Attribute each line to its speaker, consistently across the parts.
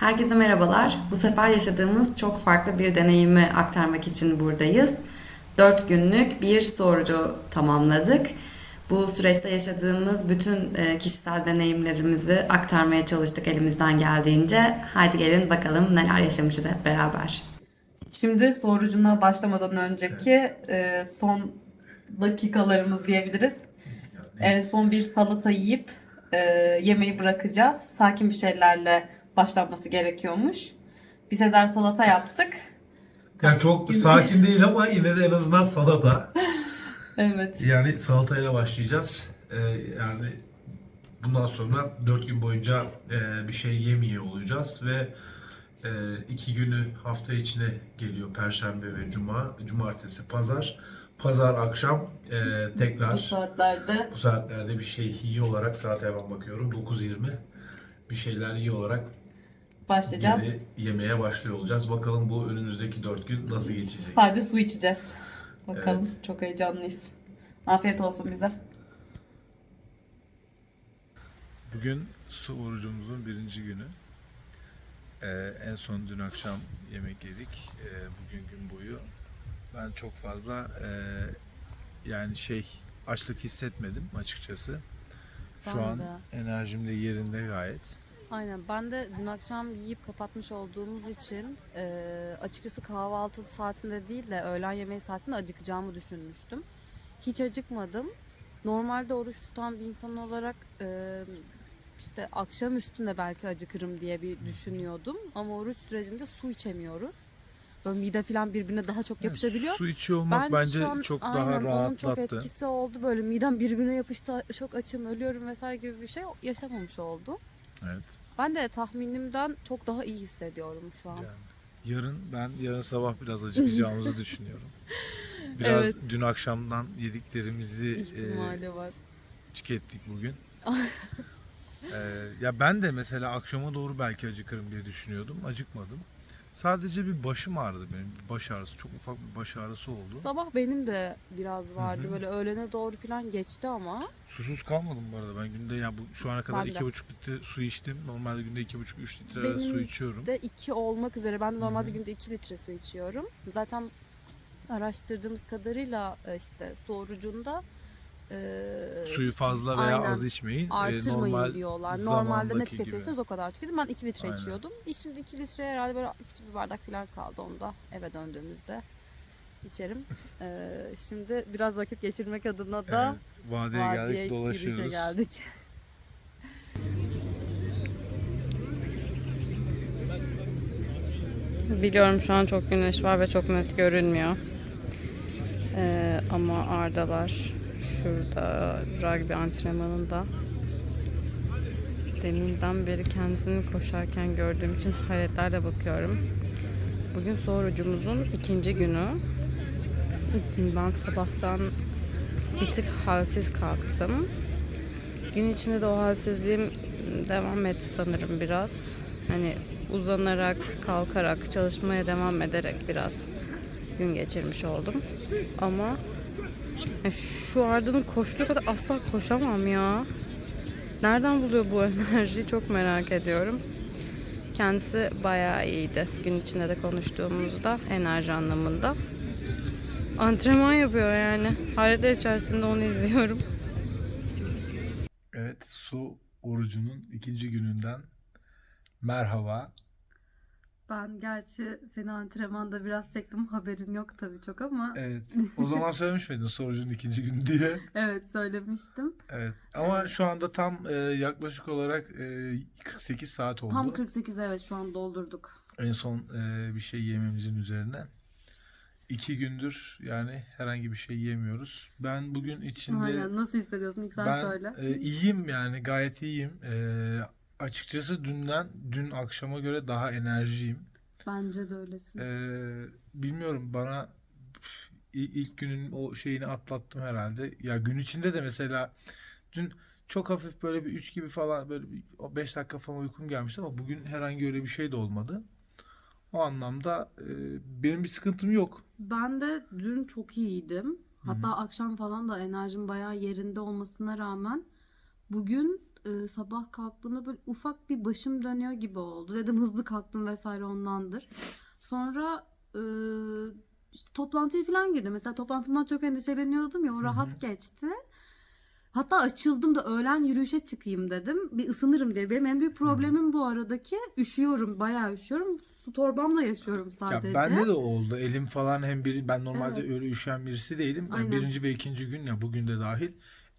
Speaker 1: Herkese merhabalar. Bu sefer yaşadığımız çok farklı bir deneyimi aktarmak için buradayız. 4 günlük bir sorucu tamamladık. Bu süreçte yaşadığımız bütün e, kişisel deneyimlerimizi aktarmaya çalıştık elimizden geldiğince. Haydi gelin bakalım neler yaşamışız hep beraber.
Speaker 2: Şimdi sorucuna başlamadan önceki e, son dakikalarımız diyebiliriz. En son bir salata yiyip e, yemeği bırakacağız. Sakin bir şeylerle başlanması gerekiyormuş. Bir Sezar salata yaptık.
Speaker 3: Yani çok sakin değil ama yine de en azından salata.
Speaker 2: Evet.
Speaker 3: Yani salatayla başlayacağız. Ee, yani bundan sonra 4 gün boyunca e, bir şey yemiyor olacağız ve e, iki günü hafta içine geliyor. Perşembe ve Cuma, Cumartesi, Pazar. Pazar akşam e,
Speaker 2: Bu
Speaker 3: tekrar
Speaker 2: saatlerde
Speaker 3: bu saatlerde bir şey iyi olarak saate hemen bakıyorum 9.20 bir şeyler iyi olarak
Speaker 2: başlayacağız.
Speaker 3: geri yemeye başlıyor olacağız. Bakalım bu önümüzdeki 4 gün nasıl geçecek.
Speaker 2: Sadece su içeceğiz. Bakalım.
Speaker 3: Evet.
Speaker 2: Çok heyecanlıyız. Afiyet olsun bize.
Speaker 4: Bugün su orucumuzun birinci günü. Ee, en son dün akşam yemek yedik. Ee, bugün gün boyu. Ben çok fazla e, yani şey açlık hissetmedim açıkçası. Şu
Speaker 5: Ben
Speaker 4: an
Speaker 5: de.
Speaker 4: enerjim de yerinde gayet.
Speaker 5: Aynen ben de dün akşam yiyip kapatmış olduğumuz için e, açıkçası kahvaltı saatinde değil de öğlen yemeği saatinde acıkacağımı düşünmüştüm. Hiç acıkmadım. Normalde oruç tutan bir insan olarak e, işte akşam üstünde belki acıkırım diye bir düşünüyordum. Ama oruç sürecinde su içemiyoruz. Böyle mide falan birbirine daha çok yapışabiliyor.
Speaker 4: Su içiyor olmak bence,
Speaker 5: şu an
Speaker 4: çok
Speaker 5: aynen,
Speaker 4: daha
Speaker 5: onun çok
Speaker 4: rahatlattı.
Speaker 5: etkisi oldu. Böyle midem birbirine yapıştı. Çok açım, ölüyorum vesaire gibi bir şey yaşamamış oldum.
Speaker 4: Evet.
Speaker 5: Ben de tahminimden çok daha iyi hissediyorum şu an.
Speaker 4: Yani yarın ben yarın sabah biraz acıkacağımızı düşünüyorum. Biraz
Speaker 5: Evet.
Speaker 4: dün akşamdan yediklerimizi e,
Speaker 5: İhtimali var.
Speaker 4: tükettik bugün. Ee, ya ben de mesela akşama doğru belki acıkırım diye düşünüyordum. Acıkmadım. Sadece bir başım ağrıdı benim. Bir baş ağrısı. Çok ufak bir baş ağrısı oldu.
Speaker 5: Sabah benim de biraz vardı.
Speaker 4: Hı hı.
Speaker 5: Böyle öğlene doğru falan geçti ama.
Speaker 4: Susuz kalmadım bu arada. Ben günde ya bu şu ana kadar
Speaker 5: Ben de.
Speaker 4: iki buçuk litre su içtim. Normalde günde iki buçuk üç litre
Speaker 5: Benim
Speaker 4: su içiyorum.
Speaker 5: De iki olmak üzere. Ben de normalde
Speaker 4: Hı hı.
Speaker 5: günde 2 litre su içiyorum. Zaten araştırdığımız kadarıyla e, işte su orucunda e,
Speaker 4: Suyu fazla veya
Speaker 5: aynen.
Speaker 4: az içmeyin.
Speaker 5: Artırmayın
Speaker 4: normal
Speaker 5: diyorlar. Normalde ne tüketiyorsanız o kadar tüketin. Ben 2 litre
Speaker 4: Aynen.
Speaker 5: içiyordum. E şimdi 2 litre herhalde böyle küçük bir bardak falan kaldı onda eve döndüğümüzde içerim. Ee, şimdi biraz vakit geçirmek adına da
Speaker 4: Evet, vadeye,
Speaker 5: vadiye
Speaker 4: geldik
Speaker 5: yürüyüşe
Speaker 4: dolaşıyoruz.
Speaker 5: geldik. Biliyorum şu an çok güneş var ve çok net görünmüyor. Ee, ama Ardalar şurada rugby antrenmanında deminden beri kendisini koşarken gördüğüm için hayretlerle bakıyorum. Bugün sorucumuzun ikinci günü. Ben sabahtan bir tık halsiz kalktım. Gün içinde de o halsizliğim devam etti sanırım biraz. Hani uzanarak, kalkarak, çalışmaya devam ederek biraz gün geçirmiş oldum. Ama ya şu Arda'nın koştuğu kadar asla koşamam ya. Nereden buluyor bu enerjiyi çok merak ediyorum. Kendisi bayağı iyiydi. Gün içinde de konuştuğumuzda enerji anlamında. Antrenman yapıyor yani. Hayretler içerisinde onu izliyorum.
Speaker 4: Evet, su orucunun ikinci gününden merhaba.
Speaker 5: Ben gerçi seni antrenmanda biraz çektim haberin yok tabii çok ama
Speaker 4: Evet, o zaman söylemiş miydin su orucunun ikinci günü diye?
Speaker 5: evet söylemiştim.
Speaker 4: Evet, ama şu anda tam e, yaklaşık olarak e, 48 saat oldu.
Speaker 5: Tam 48 evet şu an doldurduk.
Speaker 4: En son e, bir şey yememizin üzerine. İki gündür yani herhangi bir şey yemiyoruz. Ben bugün içinde...
Speaker 5: Aynen nasıl hissediyorsun ilk sen
Speaker 4: ben
Speaker 5: söyle.
Speaker 4: e, iyiyim yani gayet iyiyim. E, açıkçası dünden, dün akşama göre daha enerjiyim.
Speaker 5: Bence de öylesin.
Speaker 4: Ee, bilmiyorum bana il- ilk günün o şeyini atlattım herhalde. Ya gün içinde de mesela dün çok hafif böyle bir 3 gibi falan böyle 5 dakika falan uykum gelmişti ama bugün herhangi öyle bir şey de olmadı. O anlamda e, benim bir sıkıntım yok.
Speaker 5: Ben de dün çok iyiydim. Hatta akşam falan da enerjim bayağı yerinde olmasına rağmen bugün e, sabah kalktığımda böyle ufak bir başım dönüyor gibi oldu. Dedim hızlı kalktım vesaire ondandır. Sonra e, işte toplantıya falan girdim. Mesela toplantımdan çok endişeleniyordum ya o
Speaker 4: Hı hı.
Speaker 5: rahat geçti. Hatta açıldım da öğlen yürüyüşe çıkayım dedim. Bir ısınırım diye. Benim en büyük problemim bu aradaki üşüyorum. Bayağı üşüyorum. Su torbamla yaşıyorum sadece.
Speaker 4: Ya bende de oldu. Elim falan hem bir ben normalde
Speaker 5: Evet.
Speaker 4: öyle üşüyen birisi değilim. Yani
Speaker 5: Aynen.
Speaker 4: birinci ve ikinci gün ya bugün de dahil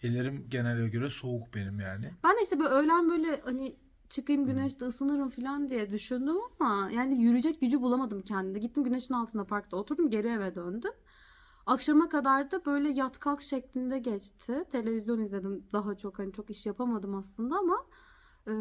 Speaker 4: ellerim genele göre soğuk benim yani.
Speaker 5: Ben de işte böyle öğlen böyle hani çıkayım güneşte ısınırım falan diye düşündüm ama yani yürüyecek gücü bulamadım kendimde. Gittim güneşin altında parkta oturdum geri eve döndüm. Akşama kadar da böyle yat kalk şeklinde geçti. Televizyon izledim daha çok hani çok iş yapamadım aslında ama e,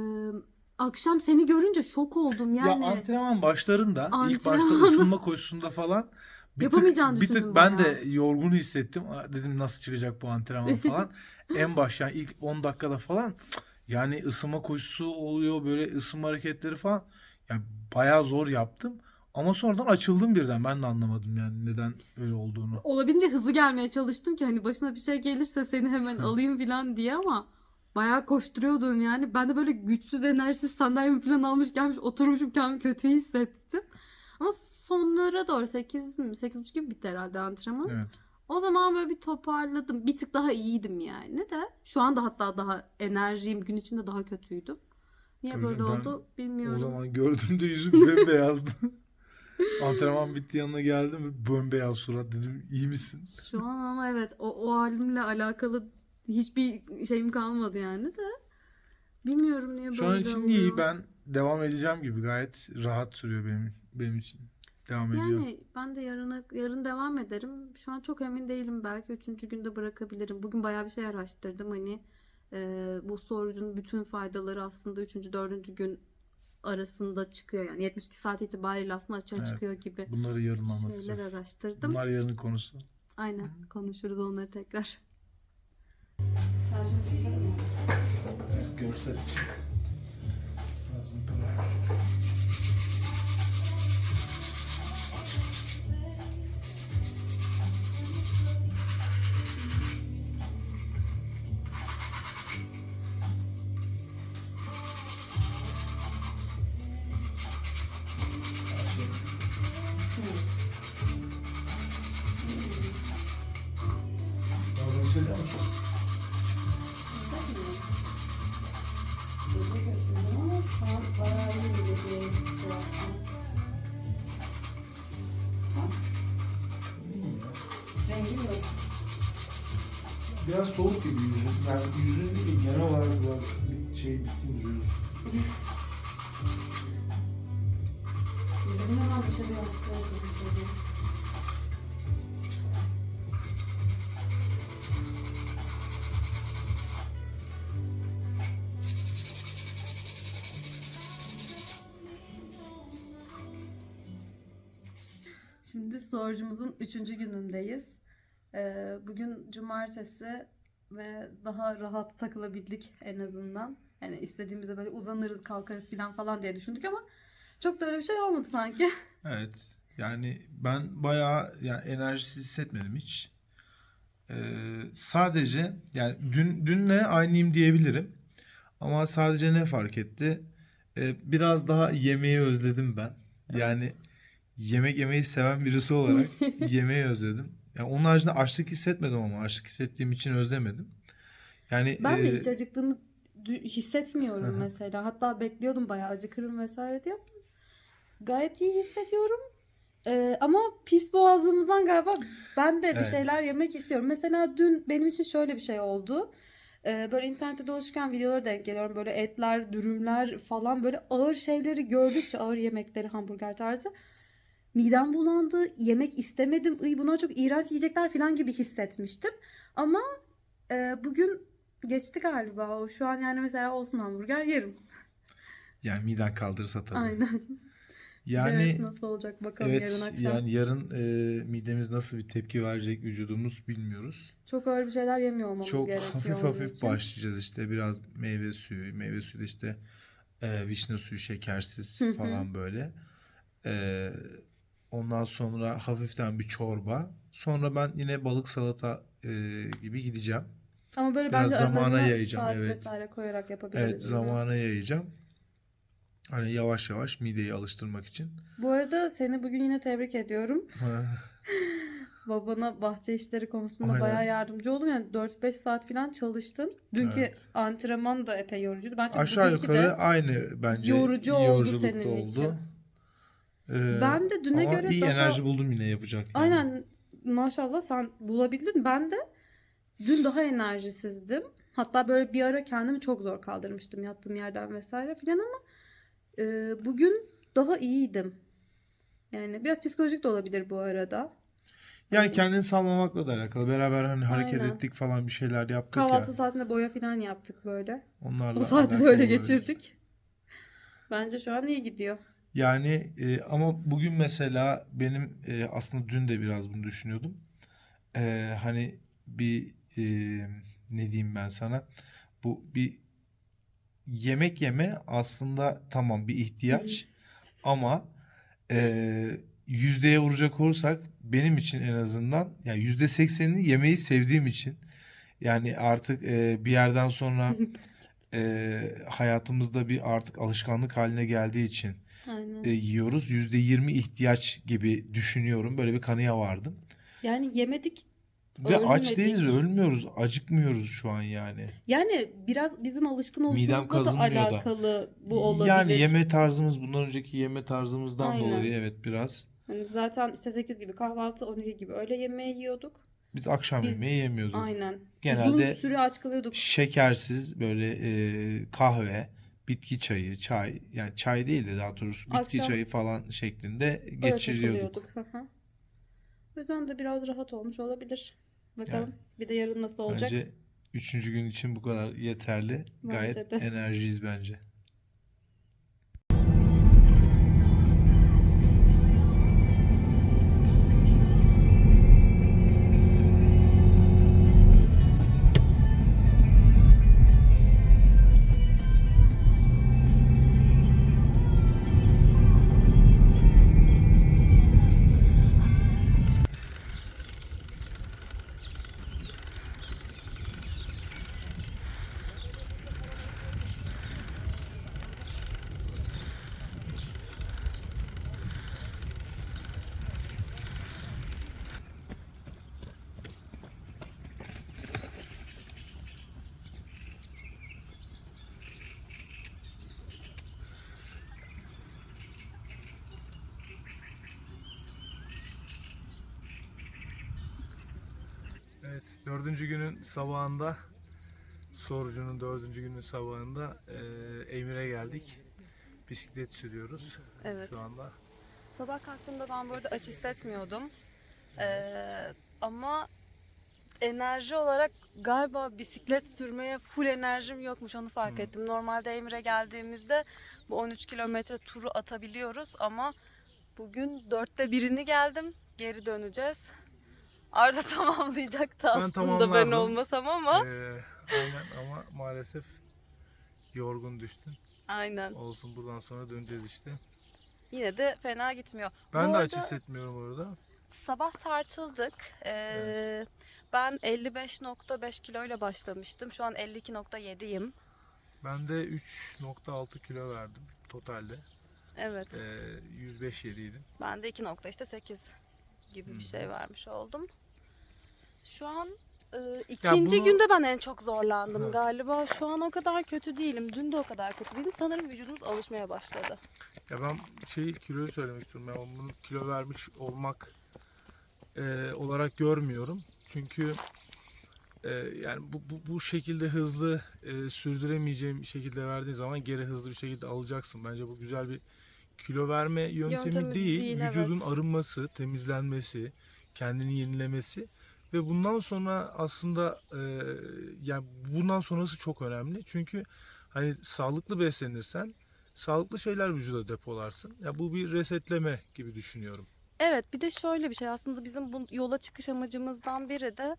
Speaker 5: akşam seni görünce şok oldum yani.
Speaker 4: Ya antrenman başlarında ilk başta
Speaker 5: Antrenman.
Speaker 4: ısınma koşusunda falan bir tık,
Speaker 5: Yapamayacağını
Speaker 4: bir tık
Speaker 5: düşündüm
Speaker 4: ben
Speaker 5: bayağı.
Speaker 4: de yorgun hissettim. Aa, Dedim nasıl çıkacak bu antrenman falan. en baş yani ilk 10 dakikada falan cık, yani ısınma koşusu oluyor böyle ısınma hareketleri falan. Yani bayağı zor yaptım. Ama sonradan açıldım birden. Ben de anlamadım yani neden öyle olduğunu.
Speaker 5: olabildiğince hızlı gelmeye çalıştım ki hani başına bir şey gelirse seni hemen alayım falan diye ama bayağı koşturuyordun yani. Ben de böyle güçsüz enerjisiz sandalyemi falan almış gelmiş oturmuşum kendimi kötü hissettim. Ama sonlara doğru 8 mi 8.30 gibi bitti herhalde antrenman.
Speaker 4: Evet.
Speaker 5: O zaman böyle bir toparladım. Bir tık daha iyiydim yani de. Şu anda hatta daha enerjiyim. Gün içinde daha kötüydüm. Niye
Speaker 4: Tabii
Speaker 5: böyle oldu bilmiyorum.
Speaker 4: O zaman gördüğümde yüzüm bembeyazdı. Antrenman bitti yanına geldim. Bembeyaz surat dedim iyi misin?
Speaker 5: Şu an ama evet o, o halimle alakalı hiçbir şeyim kalmadı yani de. Bilmiyorum niye
Speaker 4: Şu
Speaker 5: böyle
Speaker 4: an için
Speaker 5: oluyor.
Speaker 4: iyi. Ben devam edeceğim gibi. Gayet rahat sürüyor benim benim için. Devam ediyor.
Speaker 5: Yani ben de yarına yarın devam ederim. Şu an çok emin değilim. Belki üçüncü günde bırakabilirim. Bugün bayağı bir şey araştırdım. Hani e, bu sorucun bütün faydaları aslında üçüncü, dördüncü gün arasında çıkıyor. Yani 72 saat itibariyle aslında açığa
Speaker 4: Evet.
Speaker 5: çıkıyor gibi
Speaker 4: Bunları yarın
Speaker 5: şeyler
Speaker 4: anlatacağız.
Speaker 5: araştırdım.
Speaker 4: Bunlar yarının konusu.
Speaker 5: Aynen konuşuruz onları tekrar.
Speaker 4: Görsel için. Hissediyor musun? Biraz soğuk gibi yüzün. Yani yüzün değil de genel olarak biraz bir şey bitkin duruyorsun.
Speaker 5: Şimdi sorucumuzun üçüncü günündeyiz. Ee, bugün cumartesi ve daha rahat takılabildik en azından. Yani istediğimizde böyle uzanırız, kalkarız falan falan diye düşündük ama çok da öyle bir şey olmadı sanki.
Speaker 4: Evet. Yani ben bayağı yani enerjisiz hissetmedim hiç. Ee, sadece yani dün dünle aynıyım diyebilirim. Ama sadece ne fark etti? Ee, biraz daha yemeği özledim ben. Yani yemek yemeyi seven birisi olarak yemeği özledim. Yani onun haricinde açlık hissetmedim ama açlık hissettiğim için özlemedim. Yani
Speaker 5: Ben de
Speaker 4: e,
Speaker 5: hiç acıktığımı hissetmiyorum
Speaker 4: hı.
Speaker 5: mesela. Hatta bekliyordum bayağı acıkırım vesaire diye. Gayet iyi hissediyorum. Ee, ama pis boğazlığımızdan galiba ben de bir
Speaker 4: Evet.
Speaker 5: şeyler yemek istiyorum. Mesela dün benim için şöyle bir şey oldu. Ee, böyle internette dolaşırken videolara denk geliyorum. Böyle etler, dürümler falan böyle ağır şeyleri gördükçe ağır yemekleri, hamburger tarzı. Midem bulandı, yemek istemedim. Iy bunlar çok iğrenç yiyecekler falan gibi hissetmiştim. Ama e, bugün geçti galiba o. Şu an yani mesela olsun hamburger yerim.
Speaker 4: yani miden kaldırırsa tabii.
Speaker 5: Aynen.
Speaker 4: Yani
Speaker 5: Evet, nasıl olacak bakalım
Speaker 4: Evet
Speaker 5: yarın akşam.
Speaker 4: yani yarın e, midemiz nasıl bir tepki verecek vücudumuz bilmiyoruz.
Speaker 5: Çok ağır bir şeyler yemiyor olmamız
Speaker 4: Çok
Speaker 5: gerekiyor
Speaker 4: hafif
Speaker 5: onun
Speaker 4: hafif
Speaker 5: için.
Speaker 4: başlayacağız işte biraz meyve suyu, meyve suyu da işte e, vişne suyu şekersiz falan böyle. E, ondan sonra hafiften bir çorba. Sonra ben yine balık salata e, gibi gideceğim.
Speaker 5: Ama böyle
Speaker 4: Biraz
Speaker 5: bence
Speaker 4: zamana yayacağım,
Speaker 5: saat
Speaker 4: evet.
Speaker 5: vesaire koyarak yapabiliriz.
Speaker 4: Evet zamana yayacağım. Hani yavaş yavaş mideyi alıştırmak için.
Speaker 5: Bu arada seni bugün yine tebrik ediyorum. Babana bahçe işleri konusunda
Speaker 4: Aynen.
Speaker 5: bayağı yardımcı oldum. Yani 4-5 saat falan çalıştın. Dünkü
Speaker 4: Evet.
Speaker 5: antrenman da epey yorucuydu. Bence
Speaker 4: Aşağı yukarı
Speaker 5: de
Speaker 4: aynı bence
Speaker 5: yorucu oldu senin için.
Speaker 4: Ee,
Speaker 5: Ben de düne
Speaker 4: ama
Speaker 5: göre
Speaker 4: iyi
Speaker 5: daha-
Speaker 4: enerji buldum yine yapacak. yani.
Speaker 5: Aynen maşallah sen bulabildin. Ben de dün daha enerjisizdim. Hatta böyle bir ara kendimi çok zor kaldırmıştım yattığım yerden vesaire filan ama e, bugün daha iyiydim. Yani biraz psikolojik de olabilir bu arada.
Speaker 4: Yani kendini salmamakla da alakalı. Beraber hani hareket
Speaker 5: Aynen.
Speaker 4: ettik falan bir şeyler yaptık
Speaker 5: Kahvaltı
Speaker 4: ya.
Speaker 5: saatinde boya filan yaptık böyle.
Speaker 4: Onlarla
Speaker 5: O saati de öyle geçirdik. Bence şu an iyi gidiyor.
Speaker 4: Yani e, ama bugün mesela benim e, aslında dün de biraz bunu düşünüyordum. E, hani bir e, ne diyeyim ben sana bu bir yemek yeme aslında tamam bir ihtiyaç ama e, yüzdeye vuracak olursak benim için en azından yani yüzde seksenini yemeği sevdiğim için yani artık e, bir yerden sonra e, hayatımızda bir artık alışkanlık haline geldiği için
Speaker 5: Aynen.
Speaker 4: e, yiyoruz. %20 ihtiyaç gibi düşünüyorum. Böyle bir kanıya vardım.
Speaker 5: Yani yemedik.
Speaker 4: Ve aç değiliz, ölmüyoruz, acıkmıyoruz şu an yani.
Speaker 5: Yani biraz bizim alışkın oluşumuzla da
Speaker 4: kazınmıyor da.
Speaker 5: alakalı bu olabilir.
Speaker 4: Yani yeme tarzımız bundan önceki yeme tarzımızdan
Speaker 5: Aynen.
Speaker 4: dolayı evet biraz.
Speaker 5: Hani zaten işte 8 gibi kahvaltı, 12 gibi öğle yemeği yiyorduk.
Speaker 4: Biz akşam
Speaker 5: Biz-
Speaker 4: yemeği yemiyorduk.
Speaker 5: Aynen.
Speaker 4: Genelde
Speaker 5: Uzun süre aç kalıyorduk.
Speaker 4: şekersiz böyle e, kahve, bitki çayı, çay yani çay değil de daha doğrusu bitki
Speaker 5: Akşam-
Speaker 4: çayı falan şeklinde
Speaker 5: Öyle
Speaker 4: geçiriyorduk.
Speaker 5: takılıyorduk. Hı hı. O yüzden de biraz rahat olmuş olabilir. Bakalım
Speaker 4: Yani.
Speaker 5: bir de yarın nasıl olacak.
Speaker 4: Bence üçüncü gün için bu kadar yeterli. Gayet
Speaker 5: Bence de.
Speaker 4: enerjiyiz bence. Evet, dördüncü günün sabahında, sorucunun dördüncü günün sabahında eee Emir'e geldik. Bisiklet sürüyoruz
Speaker 5: Evet.
Speaker 4: şu anda.
Speaker 5: Sabah kalktığımda ben bu arada aç hissetmiyordum. Ee, ama enerji olarak galiba bisiklet sürmeye full enerjim yokmuş onu fark
Speaker 4: Hmm.
Speaker 5: ettim. Normalde Emir'e geldiğimizde bu 13 kilometre turu atabiliyoruz ama bugün dörtte birini geldim. Geri döneceğiz. Arda tamamlayacaktı
Speaker 4: Ben
Speaker 5: aslında ben
Speaker 4: tamamlardım.
Speaker 5: olmasam ama.
Speaker 4: Eee, aynen ama maalesef yorgun düştün.
Speaker 5: Aynen.
Speaker 4: Olsun buradan sonra döneceğiz işte.
Speaker 5: Yine de fena gitmiyor.
Speaker 4: Ben
Speaker 5: Bu
Speaker 4: de aç hissetmiyorum orada.
Speaker 5: Sabah tartıldık. Ee,
Speaker 4: Evet.
Speaker 5: Ben 55.5 kiloyla başlamıştım. Şu an 52.7'yim.
Speaker 4: Ben de 3.6 kilo verdim totalde.
Speaker 5: Evet.
Speaker 4: Eee 105 yediydim.
Speaker 5: Ben de 2.8 gibi bir şey vermiş oldum. Şu an e, ikinci
Speaker 4: bunu-
Speaker 5: günde ben en çok zorlandım
Speaker 4: Ha.
Speaker 5: galiba. Şu an o kadar kötü değilim. Dün de o kadar kötü değilim. Sanırım vücudumuz alışmaya başladı.
Speaker 4: Ya ben şey kiloyu söylemek istiyorum. Ben bunu kilo vermiş olmak e, olarak görmüyorum. Çünkü e, yani bu, bu, bu şekilde hızlı e, sürdüremeyeceğim şekilde verdiğin zaman geri hızlı bir şekilde alacaksın. Bence bu güzel bir kilo verme yöntemi,
Speaker 5: Yöntemi
Speaker 4: değil.
Speaker 5: değil,
Speaker 4: Vücudun
Speaker 5: evet.
Speaker 4: arınması, temizlenmesi, kendini yenilemesi ve bundan sonra aslında e, yani bundan sonrası çok önemli. Çünkü hani sağlıklı beslenirsen sağlıklı şeyler vücuda depolarsın. Ya bu bir resetleme gibi düşünüyorum.
Speaker 5: Evet bir de şöyle bir şey aslında bizim bu yola çıkış amacımızdan biri de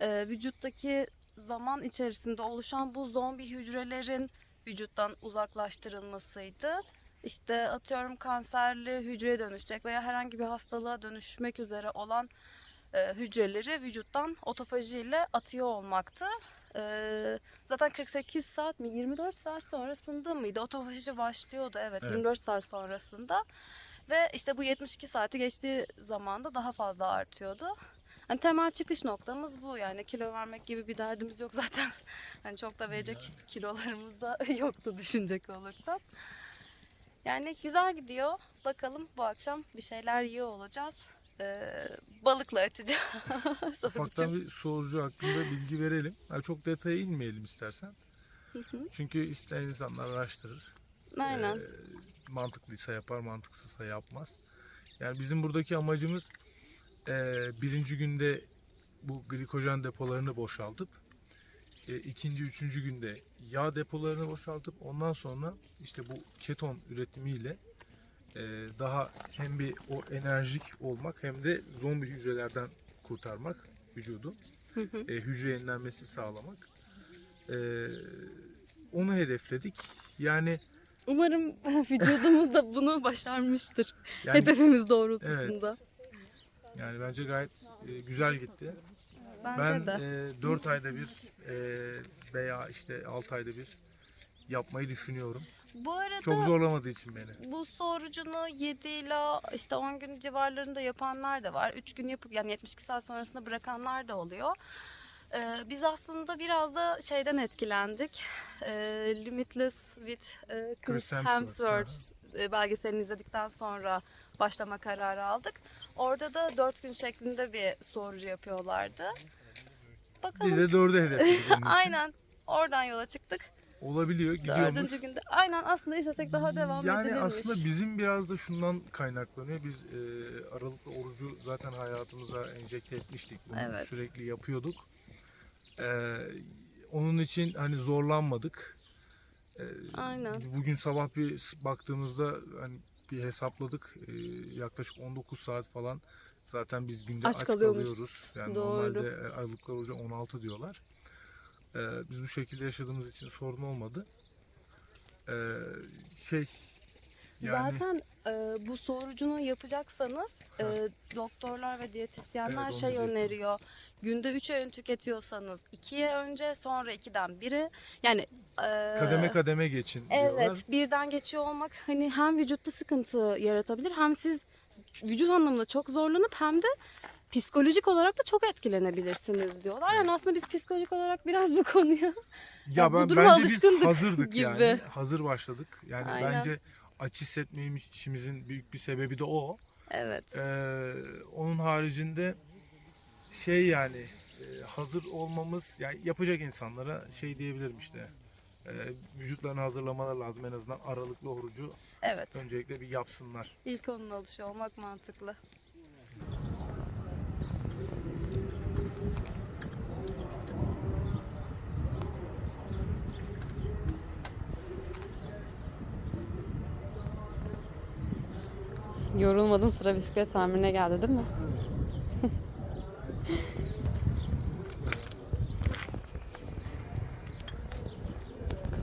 Speaker 5: e, vücuttaki zaman içerisinde oluşan bu zombi hücrelerin vücuttan uzaklaştırılmasıydı. İşte atıyorum kanserli hücreye dönüşecek veya herhangi bir hastalığa dönüşmek üzere olan e, hücreleri vücuttan otofajiyle atıyor olmaktı. Ee, zaten 48 saat mi 24 saat sonrasında mıydı? Otofaji başlıyordu evet,
Speaker 6: Evet.
Speaker 5: 24 saat sonrasında. Ve işte bu 72 saati geçtiği zaman da daha fazla artıyordu. Hani temel çıkış noktamız bu yani kilo vermek gibi bir derdimiz yok zaten. Hani çok da verecek kilolarımız da yoktu düşünecek olursam. Yani güzel gidiyor. Bakalım bu akşam bir şeyler yiyor olacağız. Ee, balıkla açacağız.
Speaker 4: Ufaktan bir sorucu hakkında bilgi verelim. Yani çok detaya inmeyelim istersen. Çünkü isteyen insanlar araştırır.
Speaker 5: Aynen.
Speaker 4: Ee, mantıklıysa yapar, mantıksızsa yapmaz. Yani bizim buradaki amacımız e, birinci günde bu glikojen depolarını boşaltıp e, ikinci, üçüncü günde yağ depolarını boşaltıp ondan sonra işte bu keton üretimiyle e, daha hem bir o enerjik olmak hem de zombi hücrelerden kurtarmak vücudu. E, hücre yenilenmesi sağlamak. E, onu hedefledik. Yani
Speaker 5: Umarım vücudumuz da bunu başarmıştır.
Speaker 4: yani
Speaker 5: Hedefimiz doğrultusunda.
Speaker 4: Yani bence gayet e, güzel gitti.
Speaker 5: Bence
Speaker 4: ben
Speaker 5: de.
Speaker 4: e, 4 ayda bir e, veya işte 6 ayda bir yapmayı düşünüyorum.
Speaker 5: Bu arada
Speaker 4: Çok zorlamadığı için beni.
Speaker 5: bu sorucunu 7 ile işte 10 gün civarlarında yapanlar da var. 3 gün yapıp yani 72 saat sonrasında bırakanlar da oluyor. Ee, biz aslında biraz da şeyden etkilendik. Ee, Limitless with e, Chris
Speaker 4: Chris Hemsworth,
Speaker 5: Hemsworth e, belgeselini izledikten sonra başlama kararı aldık. Orada da 4 gün şeklinde bir sorucu yapıyorlardı. Bakalım.
Speaker 4: Biz de 4'e hedefledik.
Speaker 5: Aynen. Oradan yola çıktık.
Speaker 4: Olabiliyor, gidiyormuş.
Speaker 5: Dördüncü günde. Aynen aslında istesek daha devam
Speaker 4: Yani
Speaker 5: edilirmiş.
Speaker 4: aslında bizim biraz da şundan kaynaklanıyor. Biz e, aralıklı orucu zaten hayatımıza enjekte etmiştik. Bunu
Speaker 5: Evet.
Speaker 4: sürekli yapıyorduk. E, onun için hani zorlanmadık. E,
Speaker 5: Aynen.
Speaker 4: Bugün sabah bir s- baktığımızda hani bir hesapladık. E, yaklaşık 19 saat falan zaten biz günde
Speaker 5: Aç
Speaker 4: aç, kalıyoruz. Yani
Speaker 5: Doğru.
Speaker 4: normalde e, aralıklı oruca 16 diyorlar. E, biz bu şekilde yaşadığımız için sorun olmadı. E, şey yani
Speaker 5: Zaten e, bu sorucunu yapacaksanız e, doktorlar ve diyetisyenler
Speaker 4: Evet,
Speaker 5: şey
Speaker 4: diyecektim.
Speaker 5: öneriyor. Günde 3 öğün tüketiyorsanız 2'ye önce sonra 2'den biri. Yani e,
Speaker 4: kademe kademe geçin diyorlar.
Speaker 5: Evet, birden geçiyor olmak hani hem vücutta sıkıntı yaratabilir hem siz vücut anlamında çok zorlanıp hem de psikolojik olarak da çok etkilenebilirsiniz diyorlar. Yani aslında biz psikolojik olarak biraz bu konuya
Speaker 4: Ya
Speaker 5: bu
Speaker 4: ben
Speaker 5: duruma
Speaker 4: bence biz hazırdık
Speaker 5: gibi.
Speaker 4: yani. Hazır başladık. Yani
Speaker 5: Aynen.
Speaker 4: bence aç hissetmeyişimizin büyük bir sebebi de o.
Speaker 5: evet.
Speaker 4: Ee, onun haricinde şey yani e, hazır olmamız yani yapacak insanlara şey diyebilirim işte e, vücutlarını hazırlamaları lazım en azından aralıklı orucu
Speaker 5: Evet.
Speaker 4: öncelikle bir yapsınlar.
Speaker 5: İlk onun alışıyor olmak mantıklı. Yorulmadım sıra bisiklet tamirine geldi değil mi?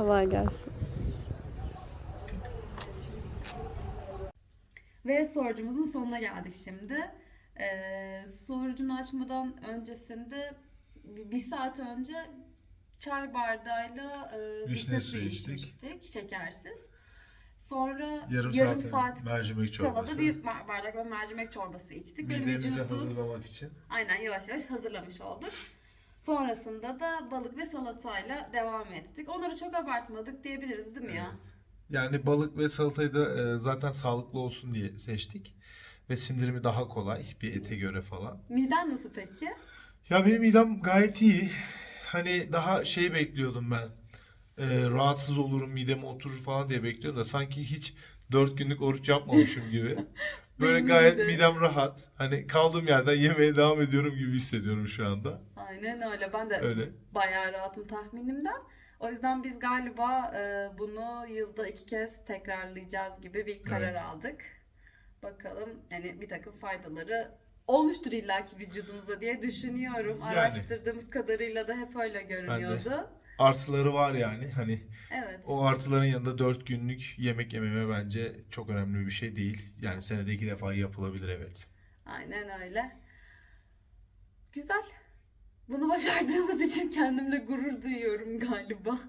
Speaker 5: Kolay gelsin.
Speaker 7: Ve sorucumuzun sonuna geldik şimdi. Ee, sorucunu açmadan öncesinde bir saat önce çay bardağıyla e,
Speaker 6: Vişne suyu içtik.
Speaker 7: içmiştik, şekersiz. Sonra
Speaker 6: Yarım,
Speaker 7: yarım,
Speaker 6: saat,
Speaker 7: saat
Speaker 6: mercimek çorbası.
Speaker 7: bir bardak mercimek çorbası içtik.
Speaker 6: Midemizi hazırlamak için.
Speaker 7: aynen yavaş yavaş hazırlamış olduk. Sonrasında da balık ve salatayla devam ettik. Onları çok abartmadık diyebiliriz değil mi ya?
Speaker 6: Yani balık ve salatayı da e, zaten sağlıklı olsun diye seçtik. Ve sindirimi daha kolay bir ete göre falan.
Speaker 7: Miden nasıl peki?
Speaker 6: Ya benim midem gayet iyi. Hani daha şey bekliyordum ben. E, rahatsız olurum mideme oturur falan diye bekliyordum da sanki hiç 4 günlük oruç yapmamışım gibi. Böyle gayet
Speaker 7: de.
Speaker 6: midem rahat. Hani kaldığım yerden yemeye devam ediyorum gibi hissediyorum şu anda.
Speaker 7: Aynen öyle. Ben de
Speaker 6: Öyle.
Speaker 7: bayağı rahatım tahminimden. O yüzden biz galiba e, bunu yılda iki kez tekrarlayacağız gibi bir karar
Speaker 6: Evet.
Speaker 7: aldık. Bakalım yani bir takım faydaları olmuştur illaki vücudumuza diye düşünüyorum.
Speaker 6: Yani.
Speaker 7: Araştırdığımız kadarıyla da hep öyle görünüyordu.
Speaker 6: Artıları var yani. Hani
Speaker 7: Evet.
Speaker 6: o artıların yanında 4 günlük yemek yememe bence çok önemli bir şey değil. Yani senede iki defa yapılabilir evet.
Speaker 7: Aynen öyle. Güzel.
Speaker 5: Bunu başardığımız için kendimle gurur duyuyorum galiba.